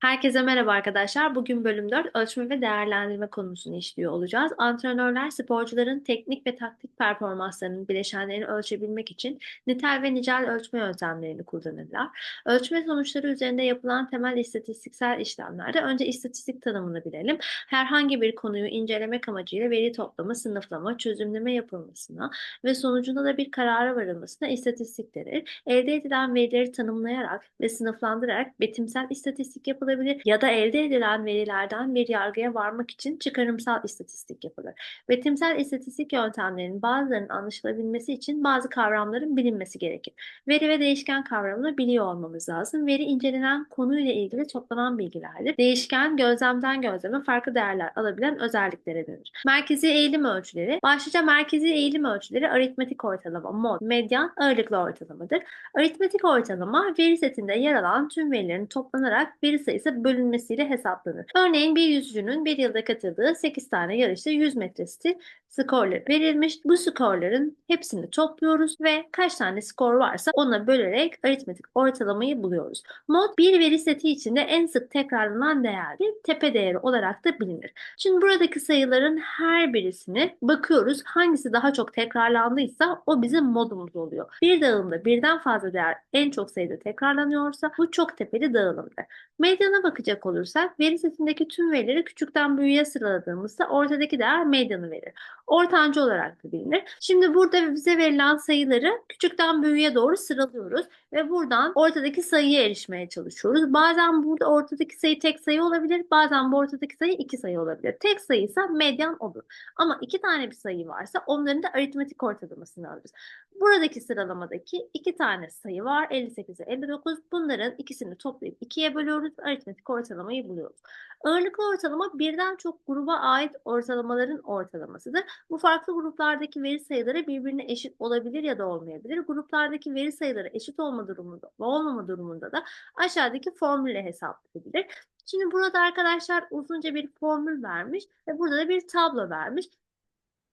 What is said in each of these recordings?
Herkese merhaba arkadaşlar. Bugün bölüm 4 ölçme ve değerlendirme konusunu işliyor olacağız. Antrenörler sporcuların teknik ve taktik performanslarının bileşenlerini ölçebilmek için nitel ve nicel ölçme yöntemlerini kullanırlar. Ölçme sonuçları üzerinde yapılan temel istatistiksel işlemlerde önce istatistik tanımını bilelim. Herhangi bir konuyu incelemek amacıyla veri toplama, sınıflama, çözümleme yapılmasına ve sonucunda da bir karara varılmasına istatistik denir. Elde edilen verileri tanımlayarak ve sınıflandırarak betimsel istatistik yapılır yapılabilir ya da elde edilen verilerden bir yargıya varmak için çıkarımsal istatistik yapılır. Betimsel istatistik yöntemlerinin bazılarının anlaşılabilmesi için bazı kavramların bilinmesi gerekir. Veri ve değişken kavramını biliyor olmamız lazım. Veri incelenen konuyla ilgili toplanan bilgilerdir. Değişken gözlemden gözleme farklı değerler alabilen özelliklere denir. Merkezi eğilim ölçüleri. Başlıca merkezi eğilim ölçüleri aritmetik ortalama, mod, medyan, ağırlıklı ortalamadır. Aritmetik ortalama veri setinde yer alan tüm verilerin toplanarak veri sayısı sayısı bölünmesiyle hesaplanır. Örneğin bir yüzücünün bir yılda katıldığı 8 tane yarışta 100 metresi skorları verilmiş. Bu skorların hepsini topluyoruz ve kaç tane skor varsa ona bölerek aritmetik ortalamayı buluyoruz. Mod bir veri seti içinde en sık tekrarlanan değerdir. Tepe değeri olarak da bilinir. Şimdi buradaki sayıların her birisini bakıyoruz. Hangisi daha çok tekrarlandıysa o bizim modumuz oluyor. Bir dağılımda birden fazla değer en çok sayıda tekrarlanıyorsa bu çok tepeli dağılımdır. Medyana bakacak olursak veri setindeki tüm verileri küçükten büyüğe sıraladığımızda ortadaki değer medyanı verir ortancı olarak da bilinir. Şimdi burada bize verilen sayıları küçükten büyüğe doğru sıralıyoruz ve buradan ortadaki sayıya erişmeye çalışıyoruz. Bazen burada ortadaki sayı tek sayı olabilir, bazen bu ortadaki sayı iki sayı olabilir. Tek sayı ise medyan olur. Ama iki tane bir sayı varsa onların da aritmetik ortalamasını alırız. Buradaki sıralamadaki iki tane sayı var. 58 ve 59. Bunların ikisini toplayıp ikiye bölüyoruz. Aritmetik ortalamayı buluyoruz. Ağırlıklı ortalama birden çok gruba ait ortalamaların ortalamasıdır. Bu farklı gruplardaki veri sayıları birbirine eşit olabilir ya da olmayabilir. Gruplardaki veri sayıları eşit olma durumunda ve olmama durumunda da aşağıdaki formülle hesaplanabilir. Şimdi burada arkadaşlar uzunca bir formül vermiş ve burada da bir tablo vermiş.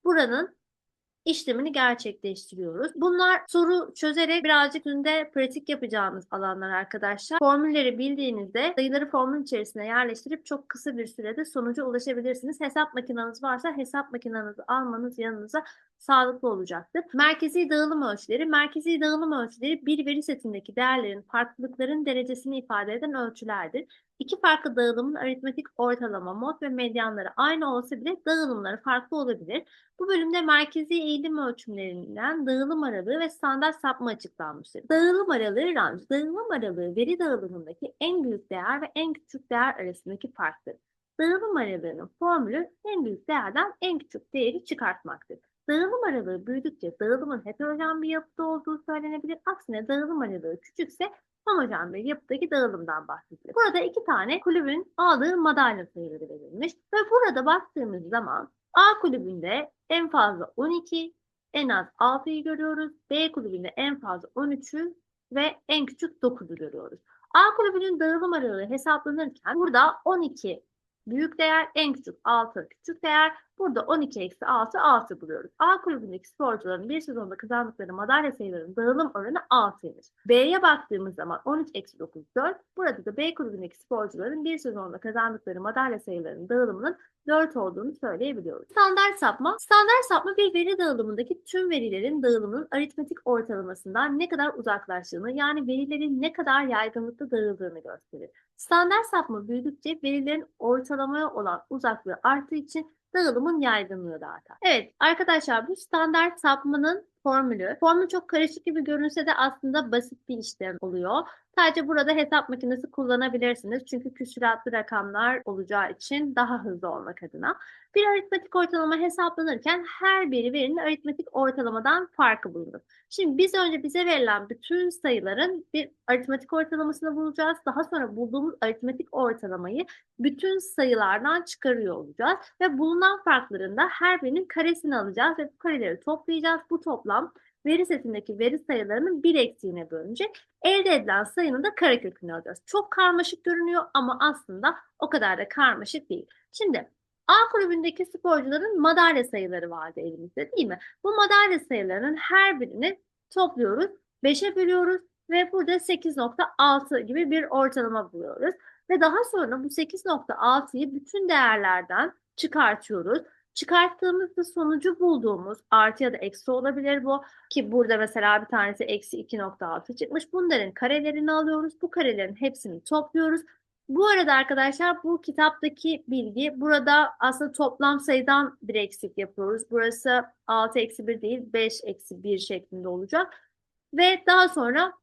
Buranın işlemini gerçekleştiriyoruz. Bunlar soru çözerek birazcık günde pratik yapacağımız alanlar arkadaşlar. Formülleri bildiğinizde sayıları formül içerisine yerleştirip çok kısa bir sürede sonuca ulaşabilirsiniz. Hesap makineniz varsa hesap makinenizi almanız yanınıza sağlıklı olacaktır. Merkezi dağılım ölçüleri. Merkezi dağılım ölçüleri bir veri setindeki değerlerin farklılıkların derecesini ifade eden ölçülerdir. İki farklı dağılımın aritmetik ortalama, mod ve medyanları aynı olsa bile dağılımları farklı olabilir. Bu bölümde merkezi eğilim ölçümlerinden dağılım aralığı ve standart sapma açıklanmıştır. Dağılım aralığı range. Dağılım aralığı veri dağılımındaki en büyük değer ve en küçük değer arasındaki farktır. Dağılım aralığının formülü en büyük değerden en küçük değeri çıkartmaktır. Dağılım aralığı büyüdükçe dağılımın heterojen bir yapıda olduğu söylenebilir. Aksine dağılım aralığı küçükse homojen bir yapıdaki dağılımdan bahsedilir. Burada iki tane kulübün aldığı madalya sayıları verilmiş ve burada baktığımız zaman A kulübünde en fazla 12, en az 6'yı görüyoruz. B kulübünde en fazla 13'ü ve en küçük 9'u görüyoruz. A kulübünün dağılım aralığı hesaplanırken burada 12 büyük değer, en küçük 6 küçük değer. Burada 12 eksi 6 6 buluyoruz. A kulübündeki sporcuların bir sezonda kazandıkları madalya sayılarının dağılım oranı 6'ymış. B'ye baktığımız zaman 13 eksi 9 4. Burada da B kulübündeki sporcuların bir sezonda kazandıkları madalya sayılarının dağılımının 4 olduğunu söyleyebiliyoruz. Standart sapma. Standart sapma bir veri dağılımındaki tüm verilerin dağılımının aritmetik ortalamasından ne kadar uzaklaştığını yani verilerin ne kadar yaygınlıkta dağıldığını gösterir. Standart sapma büyüdükçe verilerin ortalamaya olan uzaklığı arttığı için dağılımın yaygınlığı da artar. Evet arkadaşlar bu standart sapmanın formülü. Formül çok karışık gibi görünse de aslında basit bir işlem oluyor. Sadece burada hesap makinesi kullanabilirsiniz. Çünkü küsuratlı rakamlar olacağı için daha hızlı olmak adına. Bir aritmetik ortalama hesaplanırken her biri verinin aritmetik ortalamadan farkı bulunur. Şimdi biz önce bize verilen bütün sayıların bir aritmetik ortalamasını bulacağız. Daha sonra bulduğumuz aritmetik ortalamayı bütün sayılardan çıkarıyor olacağız. Ve bulunan farkların da her birinin karesini alacağız ve bu kareleri toplayacağız. Bu toplam veri setindeki veri sayılarının bir eksiğine bölünecek. Elde edilen sayının da karekökünü alacağız. Çok karmaşık görünüyor ama aslında o kadar da karmaşık değil. Şimdi A kulübündeki sporcuların madalya sayıları vardı elimizde değil mi? Bu madalya sayılarının her birini topluyoruz, 5'e bölüyoruz ve burada 8.6 gibi bir ortalama buluyoruz. Ve daha sonra bu 8.6'yı bütün değerlerden çıkartıyoruz. Çıkarttığımızda sonucu bulduğumuz artı ya da eksi olabilir bu. Ki burada mesela bir tanesi eksi 2.6 çıkmış. Bunların karelerini alıyoruz. Bu karelerin hepsini topluyoruz. Bu arada arkadaşlar bu kitaptaki bilgi burada aslında toplam sayıdan bir eksik yapıyoruz. Burası 6 eksi 1 değil 5 eksi 1 şeklinde olacak. Ve daha sonra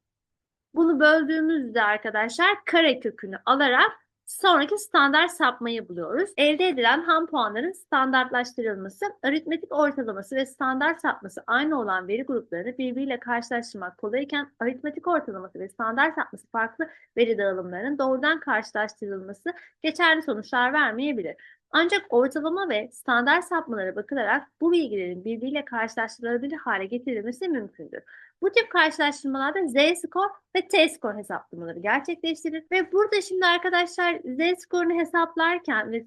bunu böldüğümüzde arkadaşlar kare kökünü alarak sonraki standart sapmayı buluyoruz. Elde edilen ham puanların standartlaştırılması, aritmetik ortalaması ve standart sapması aynı olan veri gruplarını birbiriyle karşılaştırmak kolayken aritmetik ortalaması ve standart sapması farklı veri dağılımlarının doğrudan karşılaştırılması geçerli sonuçlar vermeyebilir. Ancak ortalama ve standart sapmalara bakılarak bu bilgilerin birbiriyle karşılaştırılabilir hale getirilmesi mümkündür. Bu tip karşılaştırmalarda z-skor ve t-skor hesaplamaları gerçekleştirilir. Ve burada şimdi arkadaşlar z-skorunu hesaplarken ve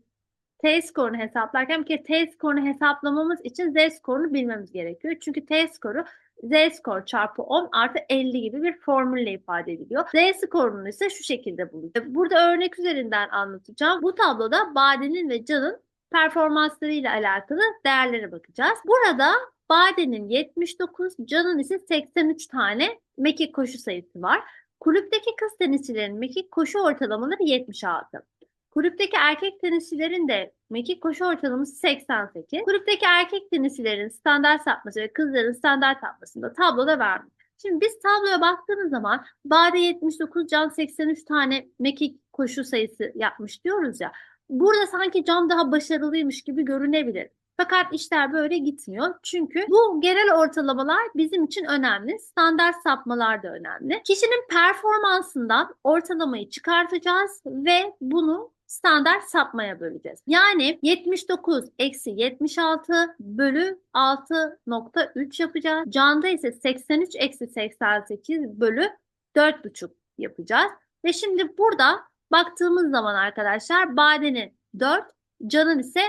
t-skorunu hesaplarken bir kere t-skorunu hesaplamamız için z-skorunu bilmemiz gerekiyor. Çünkü t-skoru z-skor çarpı 10 artı 50 gibi bir formülle ifade ediliyor. Z-skorunu ise şu şekilde bulacağız. Burada örnek üzerinden anlatacağım. Bu tabloda Bade'nin ve Can'ın performanslarıyla alakalı değerlere bakacağız. Burada Bade'nin 79, Can'ın ise 83 tane mekik koşu sayısı var. Kulüpteki kız tenisçilerin mekik koşu ortalamaları 76. Kulüpteki erkek tenisçilerin de mekik koşu ortalaması 88. Kulüpteki erkek tenisçilerin standart sapması ve kızların standart sapmasında tabloda vermiş. Şimdi biz tabloya baktığımız zaman Bade 79, Can 83 tane mekik koşu sayısı yapmış diyoruz ya. Burada sanki Can daha başarılıymış gibi görünebilir. Fakat işler böyle gitmiyor. Çünkü bu genel ortalamalar bizim için önemli. Standart sapmalar da önemli. Kişinin performansından ortalamayı çıkartacağız ve bunu standart sapmaya böleceğiz. Yani 79 eksi 76 bölü 6.3 yapacağız. Canda ise 83 eksi 88 bölü 4.5 yapacağız. Ve şimdi burada baktığımız zaman arkadaşlar badenin 4, canın ise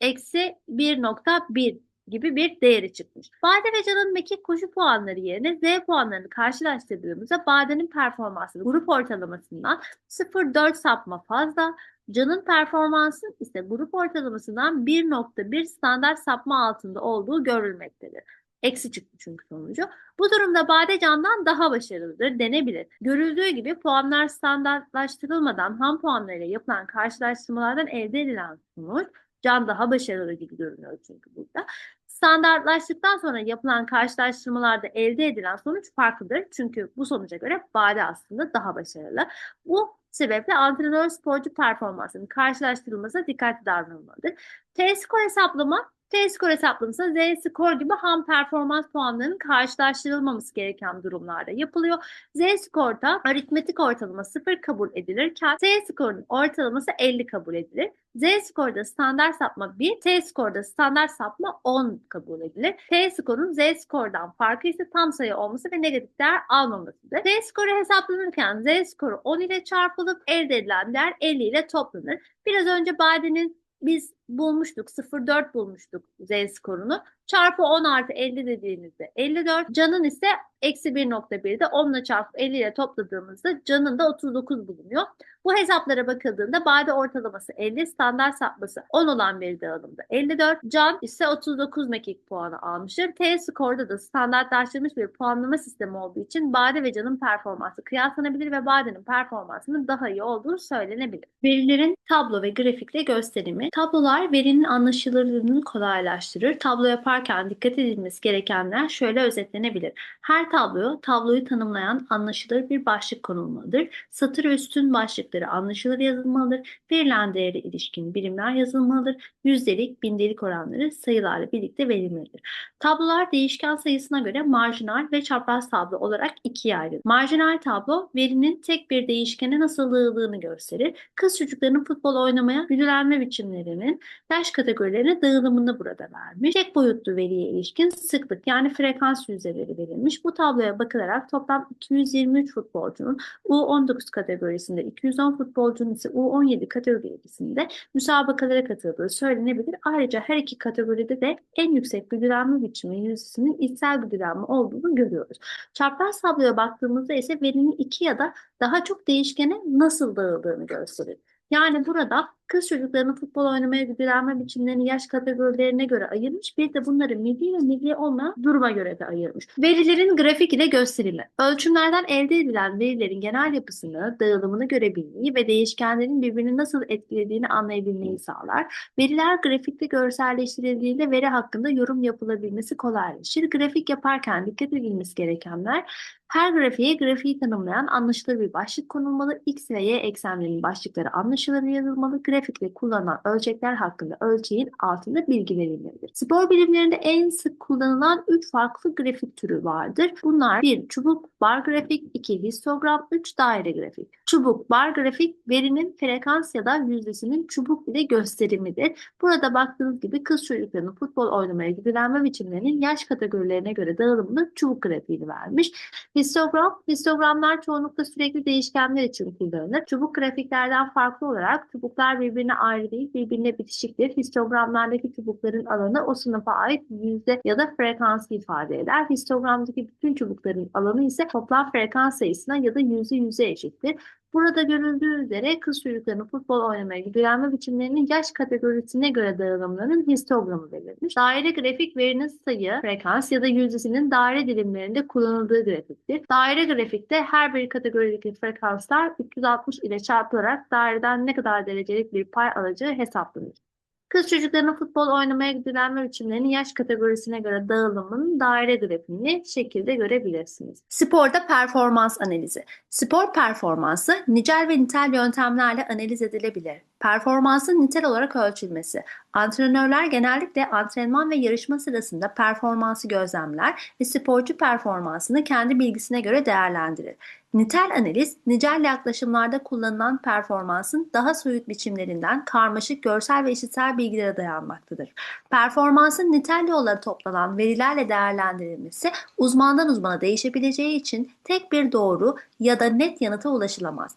eksi 1.1 gibi bir değeri çıkmış. Bade ve Can'ın mekik koşu puanları yerine Z puanlarını karşılaştırdığımızda Bade'nin performansı grup ortalamasından 0.4 sapma fazla, Can'ın performansı ise grup ortalamasından 1.1 standart sapma altında olduğu görülmektedir. Eksi çıktı çünkü sonucu. Bu durumda Bade Can'dan daha başarılıdır denebilir. Görüldüğü gibi puanlar standartlaştırılmadan ham puanlarıyla yapılan karşılaştırmalardan elde edilen sonuç Can daha başarılı gibi görünüyor çünkü burada. Standartlaştıktan sonra yapılan karşılaştırmalarda elde edilen sonuç farklıdır. Çünkü bu sonuca göre Bade aslında daha başarılı. Bu sebeple antrenör sporcu performansının karşılaştırılmasına dikkatli davranılmalıdır. T-skor hesaplama T-skor hesaplaması Z-skor gibi ham performans puanlarının karşılaştırılmaması gereken durumlarda yapılıyor. Z-skorda aritmetik ortalama 0 kabul edilirken T-skorun ortalaması 50 kabul edilir. Z-skorda standart sapma 1, T-skorda standart sapma 10 kabul edilir. T-skorun Z-skordan farkı ise tam sayı olması ve negatif değer almamasıdır. Z-skoru hesaplanırken Z-skoru 10 ile çarpılıp elde edilen değer 50 ile toplanır. Biraz önce Bade'nin biz bulmuştuk. 0,4 bulmuştuk Z skorunu. Çarpı 10 artı 50 dediğimizde 54. Canın ise eksi 1.1'de 10 ile çarpı 50 ile topladığımızda canın da 39 bulunuyor. Bu hesaplara bakıldığında bade ortalaması 50, standart sapması 10 olan bir dağılımda 54. Can ise 39 mekik puanı almıştır. T skorda da standartlaştırılmış bir puanlama sistemi olduğu için bade ve canın performansı kıyaslanabilir ve badenin performansının daha iyi olduğu söylenebilir. Verilerin tablo ve grafikle gösterimi. Tablolar verinin anlaşılırlığını kolaylaştırır. Tablo yaparken dikkat edilmesi gerekenler şöyle özetlenebilir. Her tablo, tabloyu tanımlayan anlaşılır bir başlık konulmalıdır. Satır üstün başlıkları anlaşılır yazılmalıdır. Verilen değere ilişkin birimler yazılmalıdır. Yüzdelik, bindelik oranları sayılarla birlikte verilmelidir. Tablolar değişken sayısına göre marjinal ve çapraz tablo olarak ikiye ayrılır. Marjinal tablo verinin tek bir değişkene nasıl yığıldığını gösterir. Kız çocuklarının futbol oynamaya güdülenme biçimlerinin yaş kategorilerine dağılımını burada vermiş. Tek boyutlu veriye ilişkin sıklık yani frekans yüzdeleri verilmiş. Bu tabloya bakılarak toplam 223 futbolcunun U19 kategorisinde, 210 futbolcunun ise U17 kategorisinde müsabakalara katıldığı söylenebilir. Ayrıca her iki kategoride de en yüksek güdülenme biçimi yüzdesinin içsel güdülenme olduğunu görüyoruz. Çapraz tabloya baktığımızda ise verinin iki ya da daha çok değişkene nasıl dağıldığını gösterir. Yani burada kız çocuklarının futbol oynamaya güdülenme biçimlerini yaş kategorilerine göre ayırmış. Bir de bunları milli ve milli olmayan duruma göre de ayırmış. Verilerin grafik ile gösterimi. Ölçümlerden elde edilen verilerin genel yapısını, dağılımını görebilmeyi ve değişkenlerin birbirini nasıl etkilediğini anlayabilmeyi sağlar. Veriler grafikte görselleştirildiğinde veri hakkında yorum yapılabilmesi kolaylaşır. Grafik yaparken dikkat edilmesi gerekenler her grafiğe grafiği tanımlayan anlaşılır bir başlık konulmalı. X ve Y eksenlerinin başlıkları anlaşılır yazılmalı. Grafikte kullanılan ölçekler hakkında ölçeğin altında bilgi verilmelidir. Spor bilimlerinde en sık kullanılan 3 farklı grafik türü vardır. Bunlar 1. Çubuk bar grafik, 2. Histogram, 3. Daire grafik. Çubuk bar grafik verinin frekans ya da yüzdesinin çubuk ile gösterimidir. Burada baktığınız gibi kız çocuklarının futbol oynamaya gidilenme biçimlerinin yaş kategorilerine göre dağılımını çubuk grafiğini vermiş. Histogram, histogramlar çoğunlukla sürekli değişkenler için kullanılır. Çubuk grafiklerden farklı olarak çubuklar birbirine ayrı değil, birbirine bitişiktir. Histogramlardaki çubukların alanı o sınıfa ait yüzde ya da frekansı ifade eder. Histogramdaki bütün çubukların alanı ise toplam frekans sayısına ya da yüzde yüze eşittir. Burada görüldüğü üzere kız çocuklarının futbol oynamaya ilgilenme biçimlerinin yaş kategorisine göre dağılımlarının histogramı verilmiş. Daire grafik verinin sayı, frekans ya da yüzdesinin daire dilimlerinde kullanıldığı grafiktir. Daire grafikte her bir kategorideki frekanslar 360 ile çarpılarak daireden ne kadar derecelik bir pay alacağı hesaplanır. Kız çocuklarının futbol oynamaya gidilenme biçimlerinin yaş kategorisine göre dağılımının daire grafiğini şekilde görebilirsiniz. Sporda performans analizi. Spor performansı nicel ve nitel yöntemlerle analiz edilebilir. Performansın nitel olarak ölçülmesi. Antrenörler genellikle antrenman ve yarışma sırasında performansı gözlemler ve sporcu performansını kendi bilgisine göre değerlendirir. Nitel analiz, nicel yaklaşımlarda kullanılan performansın daha soyut biçimlerinden karmaşık görsel ve işitsel bilgilere dayanmaktadır. Performansın nitel yolları toplanan verilerle değerlendirilmesi uzmandan uzmana değişebileceği için tek bir doğru ya da net yanıta ulaşılamaz.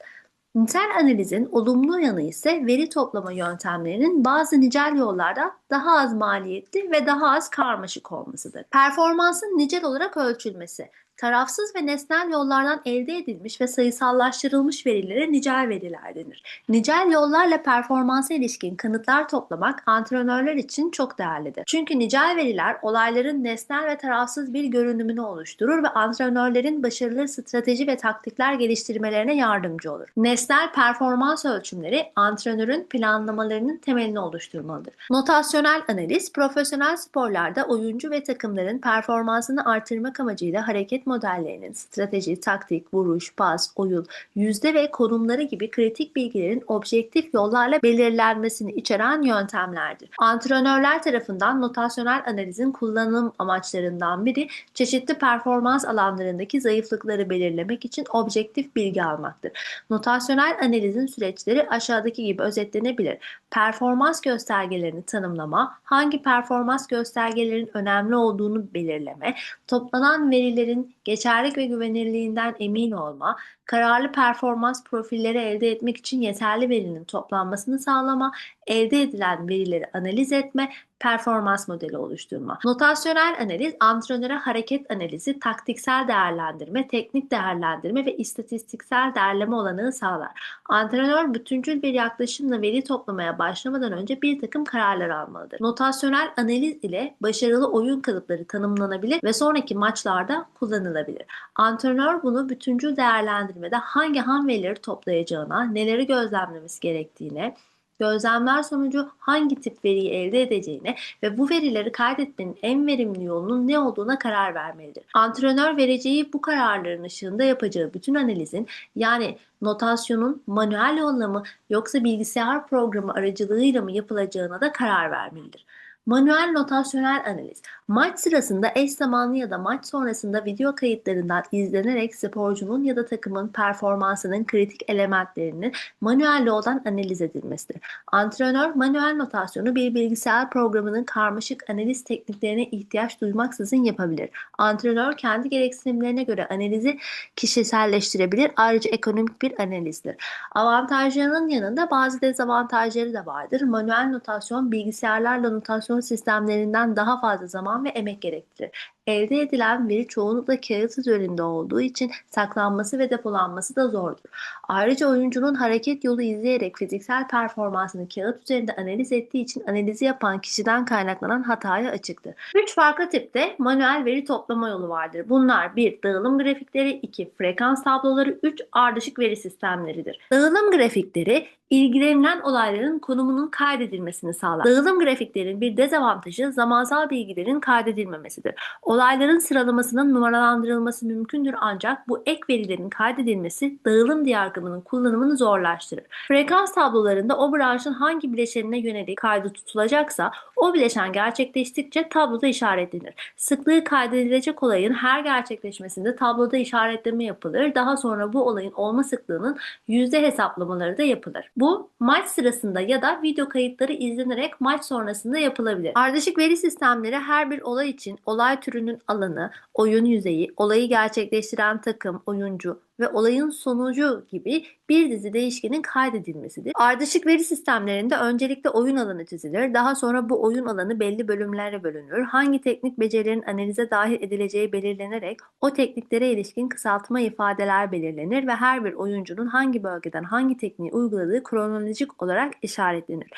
Nitel analizin olumlu yanı ise veri toplama yöntemlerinin bazı nicel yollarda daha az maliyetli ve daha az karmaşık olmasıdır. Performansın nicel olarak ölçülmesi. Tarafsız ve nesnel yollardan elde edilmiş ve sayısallaştırılmış verilere nicel veriler denir. Nicel yollarla performansa ilişkin kanıtlar toplamak antrenörler için çok değerlidir. Çünkü nicel veriler olayların nesnel ve tarafsız bir görünümünü oluşturur ve antrenörlerin başarılı strateji ve taktikler geliştirmelerine yardımcı olur. Nesnel performans ölçümleri antrenörün planlamalarının temelini oluşturmalıdır. Notasyonel analiz, profesyonel sporlarda oyuncu ve takımların performansını artırmak amacıyla hareket modellerinin strateji, taktik, vuruş, pas, oyun, yüzde ve konumları gibi kritik bilgilerin objektif yollarla belirlenmesini içeren yöntemlerdir. Antrenörler tarafından notasyonel analizin kullanım amaçlarından biri çeşitli performans alanlarındaki zayıflıkları belirlemek için objektif bilgi almaktır. Notasyonel analizin süreçleri aşağıdaki gibi özetlenebilir. Performans göstergelerini tanımlama, hangi performans göstergelerin önemli olduğunu belirleme, toplanan verilerin geçerlik ve güvenilirliğinden emin olma, kararlı performans profilleri elde etmek için yeterli verinin toplanmasını sağlama, elde edilen verileri analiz etme, performans modeli oluşturma. Notasyonel analiz, antrenöre hareket analizi, taktiksel değerlendirme, teknik değerlendirme ve istatistiksel derleme olanağı sağlar. Antrenör bütüncül bir yaklaşımla veri toplamaya başlamadan önce bir takım kararlar almalıdır. Notasyonel analiz ile başarılı oyun kalıpları tanımlanabilir ve sonraki maçlarda kullanılabilir. Antrenör bunu bütüncül değerlendirmede hangi ham verileri toplayacağına, neleri gözlemlemesi gerektiğine, gözlemler sonucu hangi tip veriyi elde edeceğine ve bu verileri kaydetmenin en verimli yolunun ne olduğuna karar vermelidir. Antrenör vereceği bu kararların ışığında yapacağı bütün analizin yani notasyonun manuel yolla mı yoksa bilgisayar programı aracılığıyla mı yapılacağına da karar vermelidir. Manuel notasyonel analiz. Maç sırasında eş zamanlı ya da maç sonrasında video kayıtlarından izlenerek sporcunun ya da takımın performansının kritik elementlerinin manuel yoldan analiz edilmesidir. Antrenör manuel notasyonu bir bilgisayar programının karmaşık analiz tekniklerine ihtiyaç duymaksızın yapabilir. Antrenör kendi gereksinimlerine göre analizi kişiselleştirebilir. Ayrıca ekonomik bir analizdir. Avantajlarının yanında bazı dezavantajları da vardır. Manuel notasyon bilgisayarlarla notasyon sistemlerinden daha fazla zaman ve emek gerektirir. Elde edilen veri çoğunlukla kağıt üzerinde olduğu için saklanması ve depolanması da zordur. Ayrıca oyuncunun hareket yolu izleyerek fiziksel performansını kağıt üzerinde analiz ettiği için analizi yapan kişiden kaynaklanan hataya açıktır. Üç farklı tipte manuel veri toplama yolu vardır. Bunlar 1. Dağılım grafikleri, 2. Frekans tabloları, 3. Ardışık veri sistemleridir. Dağılım grafikleri ilgilenilen olayların konumunun kaydedilmesini sağlar. Dağılım grafiklerin bir dezavantajı zamansal bilgilerin kaydedilmemesidir. Olayların sıralamasının numaralandırılması mümkündür ancak bu ek verilerin kaydedilmesi dağılım diyagramının kullanımını zorlaştırır. Frekans tablolarında o branşın hangi bileşenine yönelik kaydı tutulacaksa o bileşen gerçekleştikçe tabloda işaretlenir. Sıklığı kaydedilecek olayın her gerçekleşmesinde tabloda işaretleme yapılır. Daha sonra bu olayın olma sıklığının yüzde hesaplamaları da yapılır. Bu maç sırasında ya da video kayıtları izlenerek maç sonrasında yapılabilir. Ardışık veri sistemleri her bir olay için olay türünün alanı, oyun yüzeyi, olayı gerçekleştiren takım, oyuncu ve olayın sonucu gibi bir dizi değişkenin kaydedilmesidir. Ardışık veri sistemlerinde öncelikle oyun alanı çizilir. Daha sonra bu oyun alanı belli bölümlere bölünür. Hangi teknik becerilerin analize dahil edileceği belirlenerek o tekniklere ilişkin kısaltma ifadeler belirlenir ve her bir oyuncunun hangi bölgeden hangi tekniği uyguladığı kronolojik olarak işaretlenir.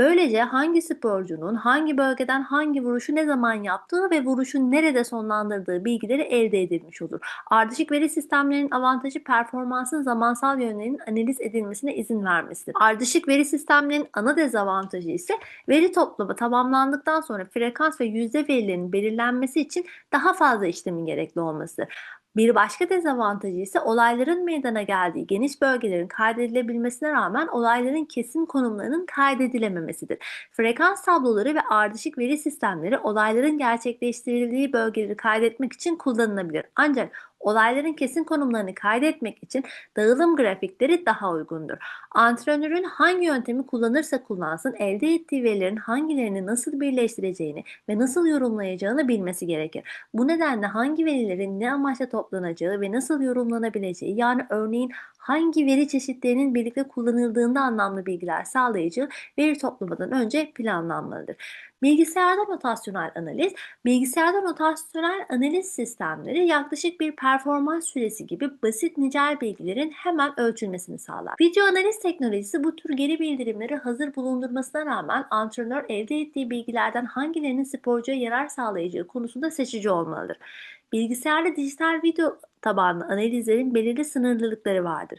Böylece hangi sporcunun hangi bölgeden hangi vuruşu ne zaman yaptığı ve vuruşu nerede sonlandırdığı bilgileri elde edilmiş olur. Ardışık veri sistemlerinin avantajı performansın zamansal yönlerinin analiz edilmesine izin vermesidir. Ardışık veri sistemlerinin ana dezavantajı ise veri toplamı tamamlandıktan sonra frekans ve yüzde verilerinin belirlenmesi için daha fazla işlemin gerekli olması. Bir başka dezavantajı ise olayların meydana geldiği geniş bölgelerin kaydedilebilmesine rağmen olayların kesin konumlarının kaydedilememesidir. Frekans tabloları ve ardışık veri sistemleri olayların gerçekleştirildiği bölgeleri kaydetmek için kullanılabilir. Ancak Olayların kesin konumlarını kaydetmek için dağılım grafikleri daha uygundur. Antrenörün hangi yöntemi kullanırsa kullansın elde ettiği verilerin hangilerini nasıl birleştireceğini ve nasıl yorumlayacağını bilmesi gerekir. Bu nedenle hangi verilerin ne amaçla toplanacağı ve nasıl yorumlanabileceği yani örneğin hangi veri çeşitlerinin birlikte kullanıldığında anlamlı bilgiler sağlayıcı veri toplamadan önce planlanmalıdır. Bilgisayarda notasyonel analiz, bilgisayarda notasyonel analiz sistemleri yaklaşık bir performans süresi gibi basit nicel bilgilerin hemen ölçülmesini sağlar. Video analiz teknolojisi bu tür geri bildirimleri hazır bulundurmasına rağmen antrenör elde ettiği bilgilerden hangilerinin sporcuya yarar sağlayacağı konusunda seçici olmalıdır. Bilgisayarda dijital video tabanlı analizlerin belirli sınırlılıkları vardır.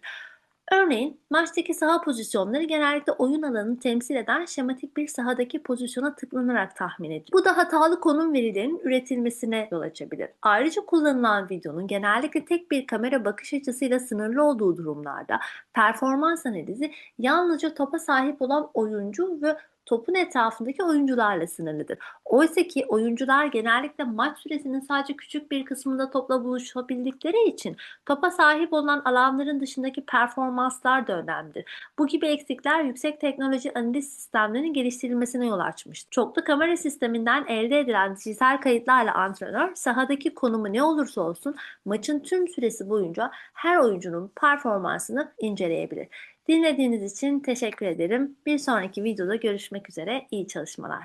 Örneğin maçtaki saha pozisyonları genellikle oyun alanını temsil eden şematik bir sahadaki pozisyona tıklanarak tahmin edilir. Bu da hatalı konum verilerinin üretilmesine yol açabilir. Ayrıca kullanılan videonun genellikle tek bir kamera bakış açısıyla sınırlı olduğu durumlarda performans analizi yalnızca topa sahip olan oyuncu ve topun etrafındaki oyuncularla sınırlıdır. Oysa ki oyuncular genellikle maç süresinin sadece küçük bir kısmında topla buluşabildikleri için topa sahip olan alanların dışındaki performanslar da önemlidir. Bu gibi eksikler yüksek teknoloji analiz sistemlerinin geliştirilmesine yol açmıştır. Çoklu kamera sisteminden elde edilen dijital kayıtlarla antrenör sahadaki konumu ne olursa olsun maçın tüm süresi boyunca her oyuncunun performansını inceleyebilir. Dinlediğiniz için teşekkür ederim. Bir sonraki videoda görüşmek üzere. İyi çalışmalar.